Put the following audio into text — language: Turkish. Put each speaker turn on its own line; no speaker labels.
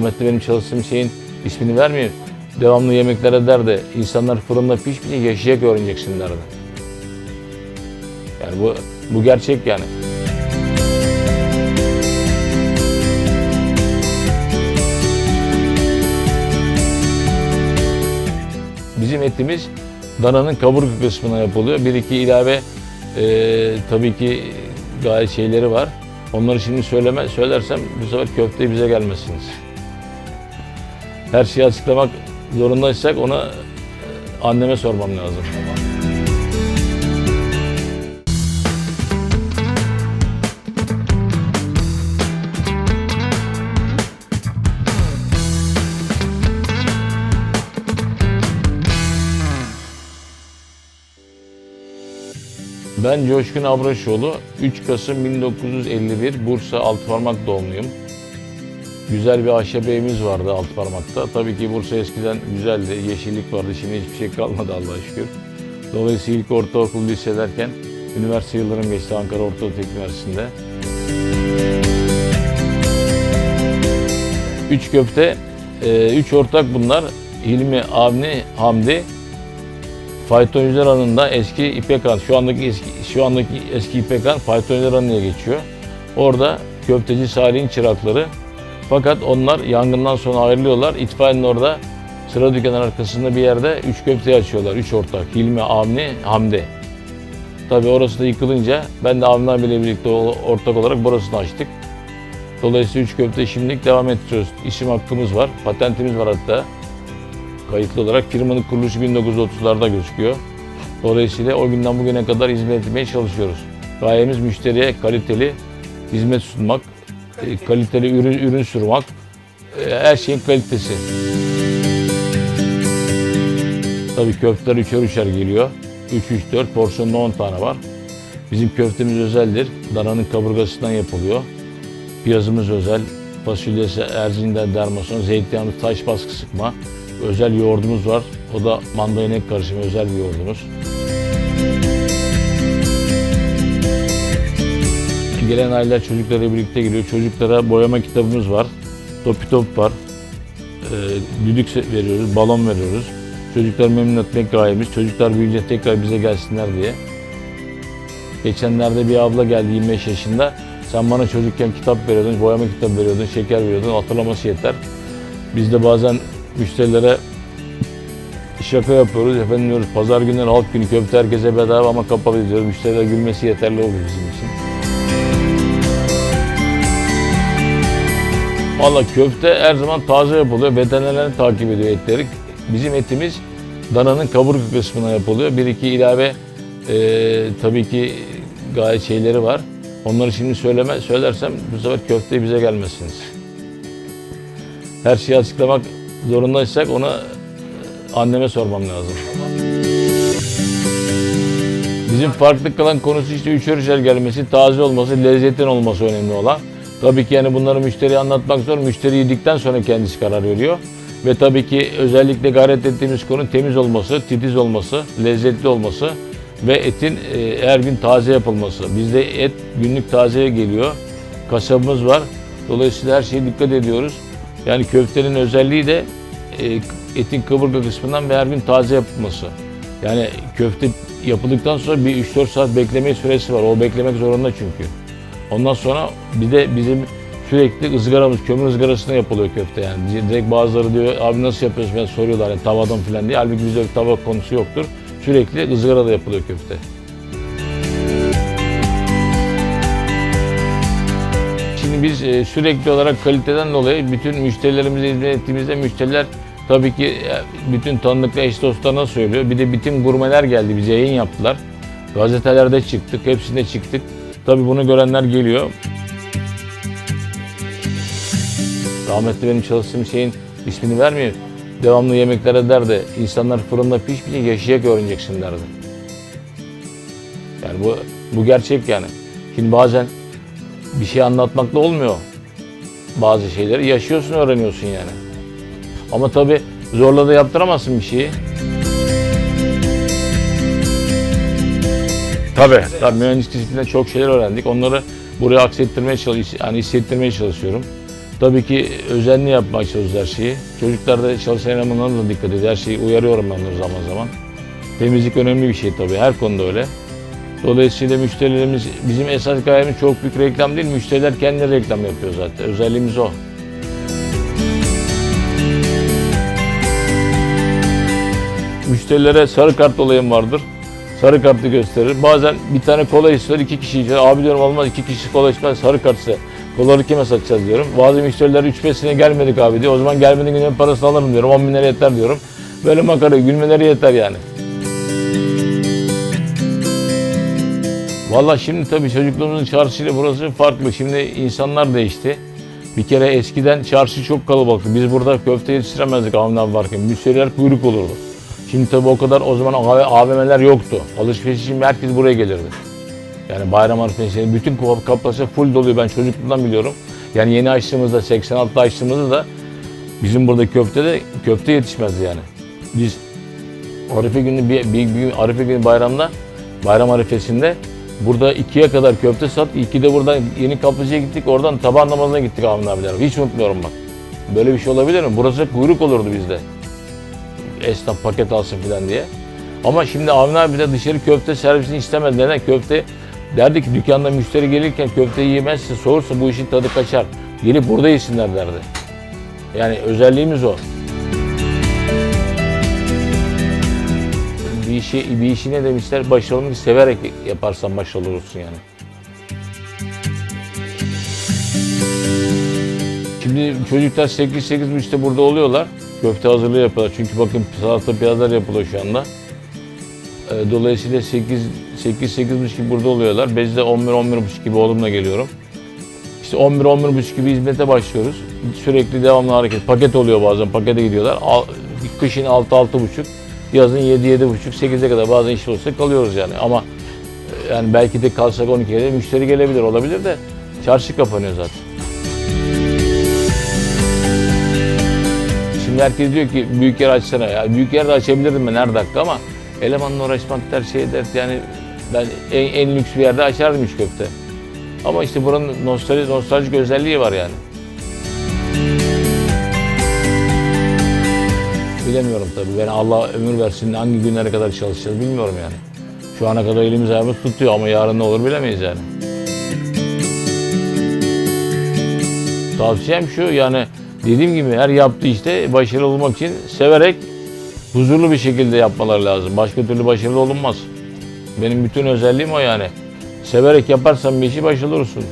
Rahmetli benim çalıştığım şeyin ismini vermiyor. Devamlı yemekler eder de insanlar fırında pişmeyince yaşayacak öğreneceksin derdi. Yani bu, bu gerçek yani. Bizim etimiz dananın kaburga kısmına yapılıyor. Bir iki ilave e, tabii ki gayet şeyleri var. Onları şimdi söyleme, söylersem bu sefer köfte bize gelmezsiniz. Her şeyi açıklamak zorundaysak ona e, anneme sormam lazım. Ben Coşkun Abraşoğlu, 3 Kasım 1951 Bursa Altıparmak doğumluyum. Güzel bir ahşap evimiz vardı Altıparmak'ta. Tabii ki Bursa eskiden güzeldi, yeşillik vardı, şimdi hiçbir şey kalmadı Allah'a şükür. Dolayısıyla ilk ortaokul liselerken üniversite yıllarım geçti Ankara Orta Teknik Üniversitesi'nde. Üç köfte, e, üç ortak bunlar. Hilmi, Avni, Hamdi. Faytoncular Hanı'nda eski İpek Han, şu andaki eski, şu andaki eski İpek Han Han diye geçiyor. Orada köfteci Salih'in çırakları. Fakat onlar yangından sonra ayrılıyorlar. İtfaiyenin orada sıra dükkanın arkasında bir yerde üç köfte açıyorlar. Üç ortak. Hilmi, Avni, Hamdi. Tabii orası da yıkılınca ben de Avni abiyle birlikte ortak olarak burasını açtık. Dolayısıyla üç köfte şimdilik devam ettiriyoruz. İsim hakkımız var, patentimiz var hatta kayıtlı olarak firmanın kuruluşu 1930'larda gözüküyor. Dolayısıyla o günden bugüne kadar hizmet etmeye çalışıyoruz. Gayemiz müşteriye kaliteli hizmet sunmak, kaliteli ürün ürün sunmak, e, her şeyin kalitesi. Tabii köfteler üçer üçer geliyor. 3 3 4 porsiyonda 10 tane var. Bizim köftemiz özeldir. Dananın kaburgasından yapılıyor. Piyazımız özel. Fasulyesi Erzin'den dermason, zeytinyağlı taş baskı sıkma. Özel yoğurdumuz var. O da mandalina karışımı özel bir yoğurdumuz. Gelen aileler çocuklarıyla birlikte geliyor. Çocuklara boyama kitabımız var. Topi top var. Ee, düdük veriyoruz, balon veriyoruz. Çocukları memnun etmek gayemiz. Çocuklar büyüyünce tekrar bize gelsinler diye. Geçenlerde bir abla geldi 25 yaşında. Sen bana çocukken kitap veriyordun, boyama kitabı veriyordun, şeker veriyordun, hatırlaması yeter. Biz de bazen müşterilere şaka yapıyoruz. Efendim diyoruz pazar günleri halk günü köfte herkese bedava ama kapalı diyoruz. Müşteriler gülmesi yeterli oluyor bizim için. Valla köfte her zaman taze yapılıyor. Veterinerlerini takip ediyor etleri. Bizim etimiz dananın kaburga kısmına yapılıyor. Bir iki ilave e, tabii ki gayet şeyleri var. Onları şimdi söyleme söylersem bu sefer köfte bize gelmezsiniz. Her şeyi açıklamak zorundaysak ona anneme sormam lazım. Bizim farklı kalan konusu işte üçer üçer gelmesi, taze olması, lezzetin olması önemli olan. Tabii ki yani bunları müşteriye anlatmak zor. Müşteri yedikten sonra kendisi karar veriyor. Ve tabii ki özellikle gayret ettiğimiz konu temiz olması, titiz olması, lezzetli olması ve etin e, her gün taze yapılması. Bizde et günlük tazeye geliyor. Kasabımız var. Dolayısıyla her şeye dikkat ediyoruz. Yani köftenin özelliği de e, etin kaburga kısmından ve her gün taze yapılması. Yani köfte yapıldıktan sonra bir 3-4 saat bekleme süresi var. O beklemek zorunda çünkü. Ondan sonra bir de bizim sürekli ızgaramız, kömür ızgarasında yapılıyor köfte yani. Direkt bazıları diyor abi nasıl yapıyorsun falan soruyorlar yani tavadan falan diye. Halbuki bizde bir tava konusu yoktur. Sürekli ızgarada yapılıyor köfte. Şimdi biz e, sürekli olarak kaliteden dolayı bütün müşterilerimize hizmet ettiğimizde müşteriler tabii ki e, bütün tanıdıklı eş dostlarına söylüyor. Bir de bütün gurmeler geldi bize yayın yaptılar. Gazetelerde çıktık, hepsinde çıktık. Tabii bunu görenler geliyor. Rahmetli benim çalıştığım şeyin ismini vermiyor. Devamlı yemekler eder de insanlar fırında pişmeyince yaşayacak öğreneceksin derdi. Yani bu, bu gerçek yani. Şimdi bazen bir şey anlatmakla olmuyor. Bazı şeyleri yaşıyorsun, öğreniyorsun yani. Ama tabii zorla da yaptıramazsın bir şeyi. Tabii. Tabii mühendislik disiplininde çok şeyler öğrendik. Onları buraya aksettirmeye çalış, yani hissettirmeye çalışıyorum. Tabii ki özenli yapmaya çalışıyoruz her şeyi. Çocuklar da çalışan elemanlarına da dikkat ediyor. Her şeyi uyarıyorum ben de zaman zaman. Temizlik önemli bir şey tabii. Her konuda öyle. Dolayısıyla müşterilerimiz, bizim esas gayemiz çok büyük reklam değil. Müşteriler kendileri reklam yapıyor zaten. Özelliğimiz o. Müşterilere sarı kart olayım vardır. Sarı kartı gösterir. Bazen bir tane kola ister, iki kişi içer. Abi diyorum olmaz iki kişi kola içmez, sarı kartsa koları kime satacağız diyorum. Bazı müşteriler 3-5 sene gelmedik abi diyor. O zaman gelmediğin günün parasını alırım diyorum. 10 bin lira yeter diyorum. Böyle makara gülmeleri yeter yani. Valla şimdi tabii çocukluğumuzun çarşıyla burası farklı. Şimdi insanlar değişti. Bir kere eskiden çarşı çok kalabalıktı. Biz burada köfte yetiştiremezdik Avni abi varken. Müşteriler kuyruk olurdu. Şimdi tabii o kadar o zaman AVM'ler yoktu. Alışveriş için herkes buraya gelirdi. Yani bayram arifesi, bütün kapasite full doluyor. Ben çocukluğumdan biliyorum. Yani yeni açtığımızda, 86'da açtığımızda da bizim burada köftede köfte yetişmezdi yani. Biz Arife günü bir, bir, bir Arife günü bayramda, bayram arifesinde burada ikiye kadar köfte sat. İki de buradan yeni kapıcıya gittik. Oradan taban namazına gittik Avni abiler. Hiç unutmuyorum bak. Böyle bir şey olabilir mi? Burası kuyruk olurdu bizde. Esnaf paket alsın falan diye. Ama şimdi Avni abi de dışarı köfte servisini istemedi. Neden? Köfte derdi ki dükkanda müşteri gelirken köfteyi yemezse soğursa bu işin tadı kaçar. Gelip burada yesinler derdi. Yani özelliğimiz o. Bir işi, bir işi ne demişler? Başarılını severek yaparsan başarılı olursun yani. Şimdi çocuklar 8-8 işte burada oluyorlar. Köfte hazırlığı yapıyorlar. Çünkü bakın salata piyazlar yapılıyor şu anda. Ee, Dolayısıyla 8 8 8 gibi burada oluyorlar. Biz de 11 11 gibi oğlumla geliyorum. İşte 11 11 gibi hizmete başlıyoruz. Sürekli devamlı hareket. Paket oluyor bazen. Pakete gidiyorlar. Kışın 6 6 buçuk, yazın 7 7 buçuk, 8'e kadar bazen iş olsa kalıyoruz yani. Ama e, yani belki de kalsak 12'de müşteri gelebilir, olabilir de çarşı kapanıyor zaten. Şimdi herkes diyor ki büyük yer açsana ya. Büyük yer de açabilirdim ben her dakika ama elemanla uğraşmak der şey dert yani ben en, en lüks bir yerde açardım üç köfte. Ama işte buranın nostalji, nostaljik özelliği var yani. Bilemiyorum tabii. Ben Allah ömür versin hangi günlere kadar çalışacağız bilmiyorum yani. Şu ana kadar elimiz ayağımız tutuyor ama yarın ne olur bilemeyiz yani. Tavsiyem şu yani dediğim gibi her yaptığı işte başarılı olmak için severek huzurlu bir şekilde yapmaları lazım. Başka türlü başarılı olunmaz. Benim bütün özelliğim o yani. Severek yaparsan bir işi başarılı olursun.